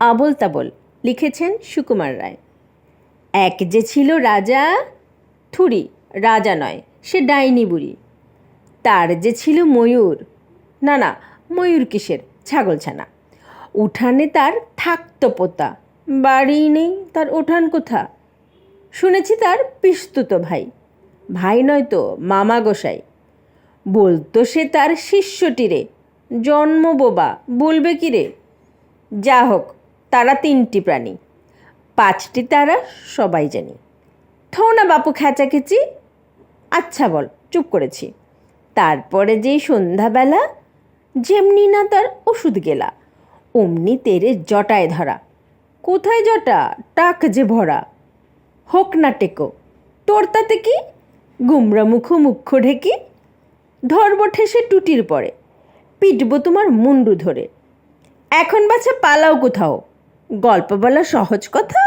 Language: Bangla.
আবল তাবল লিখেছেন সুকুমার রায়। এক যে ছিল রাজা, থুরি রাজা নয়, সে ডাইনি বুড়ি। তার যে ছিল ময়ূর, না না, ময়ূর কিসের, ছাগলছানা। উঠানে তার থাকতো পোতা, বাড়ি নেই তার উঠান কোথা? শুনেছি তার পিস্তুত ভাই ভাই নয় তো মামা গোসাই। বলতো সে তার শিষ্যটিরে জন্ম বোবা, বলবে কি রে? যা হোক তারা তিনটি প্রাণী। পাঁচটি তারা সবাই জানি। থৌ না বাপু খেঁচাখেচি আচ্ছা বল, চুপ করেছি। তারপরে যেই সন্ধ্যাবেলা, যেমনি না তার ওষুধ গেলা, অমনি তেরে জটায় ধরা। কোথায় জটা? টাক যে ভরা। হোক না টেকো। তোর তাতে কি? গুমরা মুখ মুখ্য ঢেকি। ধরব ঠেসে টুটির পরে। পিটবো তোমার মুন্ডু ধরে। এখন বাছা পালাও কোথাও। গল্প বলা সহজ কথা।